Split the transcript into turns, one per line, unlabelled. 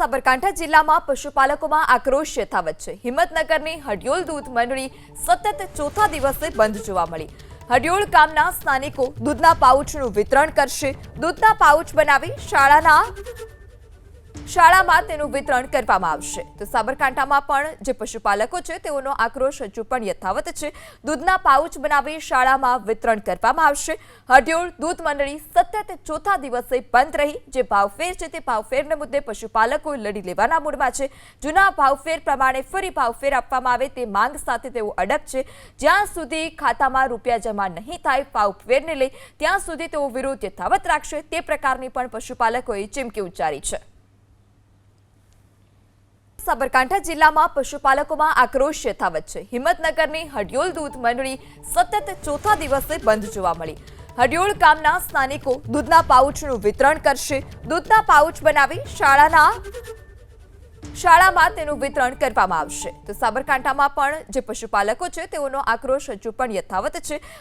સાબરકાંઠા જિલ્લામાં પશુપાલકોમાં આક્રોશ યથાવત છે. હિંમતનગરની હડિયોલ દૂધ મંડળી સતત ચોથા દિવસે બંધ જોવા મળી. હડિયોળ ગામના સ્થાનિકો દૂધના પાઉચનું વિતરણ કરશે. દૂધના પાઉચ બનાવી શાળાના શાળામાં તેનું વિતરણ કરવામાં આવશે. તો સાબરકાંઠામાં પણ જે પશુપાલકો છે, તેઓનો આક્રોશ હજુ પણ યથાવત છે. દૂધના પાઉચ બનાવી શાળામાં વિતરણ કરવામાં આવશે. હડિયોળ દૂધ મંડળી સતત ચોથા દિવસે બંધ રહી. જે ભાવફેર છે, તે ભાવફેરને મુદ્દે પશુપાલકો લડી લેવાના મૂડમાં છે. જૂના ભાવફેર પ્રમાણે ફરી ભાવફેર આપવામાં આવે તે માંગ સાથે તેઓ અડગ છે. જ્યાં સુધી ખાતામાં રૂપિયા જમા નહીં થાય ભાવફેરને લઈ, ત્યાં સુધી તેઓ વિરોધ યથાવત રાખશે. તે પ્રકારની પણ પશુપાલકોએ ચીમકી ઉચ્ચારી છે. સાબરકાંઠા જિલ્લામાં પશુપાલકોમાં આક્રોશ યથાવત છે. હિંમતનગરની હડિયોલ દૂધ મંડળી સતત ચોથા દિવસે બંધ જોવા મળી. હડિયોળ ગામના સ્થાનિકો દૂધના પાઉચનું વિતરણ કરશે. દૂધના પાઉચ બનાવી શાળાના શાળામાં તેનું વિતરણ કરવામાં આવશે. તો સાબરકાંઠામાં પણ જે પશુપાલકો છે, તેઓનો આક્રોશ હજુ પણ યથાવત છે.